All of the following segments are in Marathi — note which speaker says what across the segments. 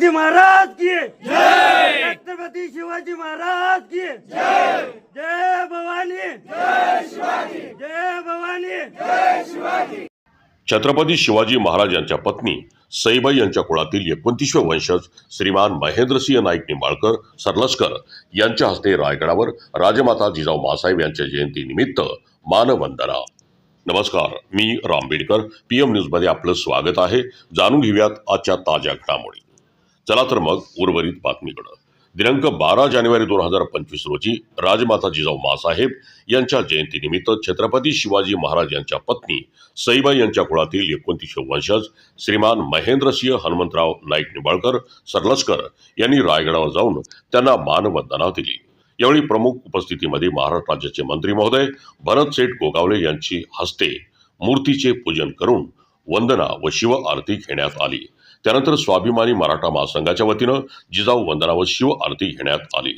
Speaker 1: शिवाजी महाराज की छत्रपती शिवाजी महाराज की जय! भवानी! जय भवानी!
Speaker 2: छत्रपती शिवाजी महाराज यांच्या पत्नी सईबाई यांच्या कुळातील एकोणतीसवे वंशज श्रीमान महेंद्रसिंह नाईक निंबाळकर सरलस्कर यांच्या हस्ते रायगडावर राजमाता जिजाऊ मासाहेब यांच्या जयंतीनिमित्त मानवंदना. नमस्कार मी राम बेडकर पी एम न्यूजमध्ये आपलं स्वागत आहे. जाणून घेऊयात आजच्या ताज्या घडामोडी. चला तर मग उर्वरित बातमीकडं. दिनांक बारा जानेवारी दोन हजार पंचवीस रोजी राजमाता जिजाऊ मासाहेब यांच्या जयंतीनिमित्त छत्रपती शिवाजी महाराज यांच्या पत्नी सईबाई यांच्या कुळातील एकोणतीसशे वंशज श्रीमान महेंद्रसिंह हनुमंतराव नाईक निंबाळकर सरलस्कर यांनी रायगडावर जाऊन त्यांना मानवंदना दिली. यावेळी प्रमुख उपस्थितीमध्ये महाराष्ट्र राज्याचे मंत्री महोदय भरत सेठ गोगावले यांची हस्ते मूर्तीचे पूजन करून वंदना व शिव आरती घेण्यात आली. त्यानंतर स्वाभिमानी मराठा महासंघाच्या वतीनं जिजाऊ वंदना व शिव आरती घेण्यात आली.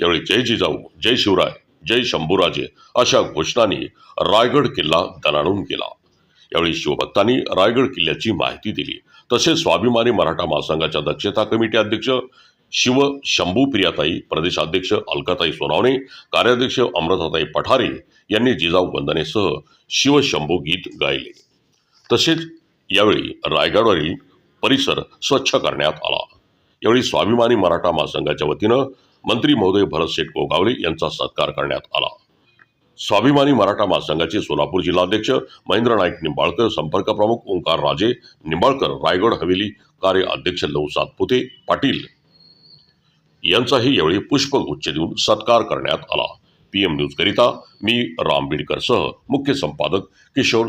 Speaker 2: यावेळी जय जिजाऊ जय शिवराय जय शंभूराजे अशा घोषणांनी रायगड किल्ला दणाणून गेला. यावेळी शिवभक्तांनी रायगड किल्ल्याची माहिती दिली. तसेच स्वाभिमानी मराठा महासंघाच्या दक्षता कमिटी अध्यक्ष शिव शंभू प्रियाताई प्रदेशाध्यक्ष अलकाताई सोनावणे कार्याध्यक्ष अमृताताई पठारे यांनी जिजाऊ वंदनेसह शिव शंभू गीत गायले. तसेच यावेळी रायगडवरील परिसर स्वच्छ करण्यात आला. यावेळी स्वाभिमानी मराठा महासंघाच्या वतीनं मंत्री महोदय भरत शेठ गोगावले यांचा सत्कार करण्यात आला. स्वाभिमानी मराठा महासंघाचे सोलापूर जिल्हाध्यक्ष महेंद्र नाईक निंबाळकर संपर्क प्रमुख ओंकार राजे निंबाळकर रायगड हवेली कार्य अध्यक्ष लव सातपुते पाटील यांचाही यावेळी पुष्पगुच्छ देऊन सत्कार करण्यात आला. पीएम न्यूज करिता मी राम बिडकर सह मुख्य संपादक किशोर